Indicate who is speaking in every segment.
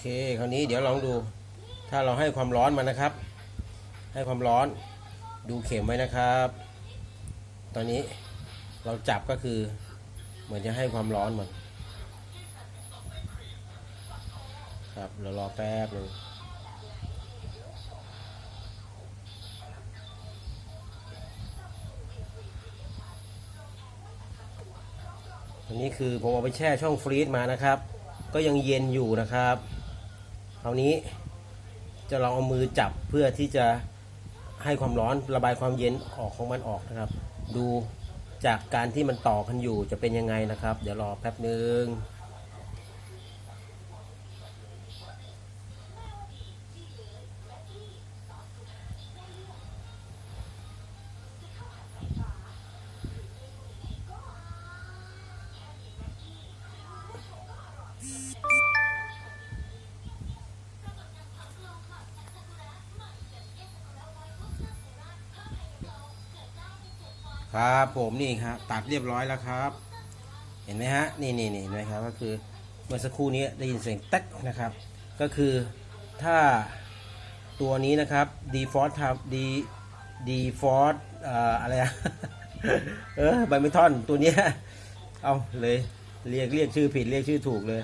Speaker 1: เคคราวนี้เดี๋ยวลองดู ถ้าเราให้ความร้อนมันนะครับ ให้ความร้อนดูเข็มไว้นะครับ ตอนนี้เราจับก็คือเหมือนจะให้ความร้อนมันครับเรารอแป๊บหนึงอันนี้คือผมเอาไปแช่ช่องฟรีซมานะครับ ก็ยังเย็นอยู่นะครับ คราวนี้จะลองเอามือจับเพื่อที่จะให้ความร้อนระบายความเย็นออกของมันออกนะครับ ดูจากการที่มันต่อกันอยู่จะเป็นยังไงนะครับ เดี๋ยวรอแป๊บหนึ่ง ครับผมนี่ครับตัดเรียบร้อยแล้วครับ เห็นไหมฮะนี่นี่นี่เห็นไหมครับก็คือเมื่อสักครู่นี้ได้ยินเสียงแต๊กนะครับ ก็คือถ้าตัวนี้นะครับ default ทำ d default อ่ออะไรอะเออไบเมทอนตัวเนี้ยเอาเลยเรียกเรียกชื่อผิดเรียกชื่อถูกเลย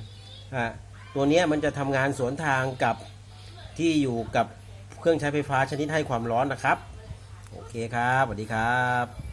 Speaker 1: อะตัวเนี้ยมันจะทำงานสวนทางกับที่อยู่กับเครื่องใช้ไฟฟ้าชนิดให้ความร้อนนะครับ โอเคครับสวัสดีครับ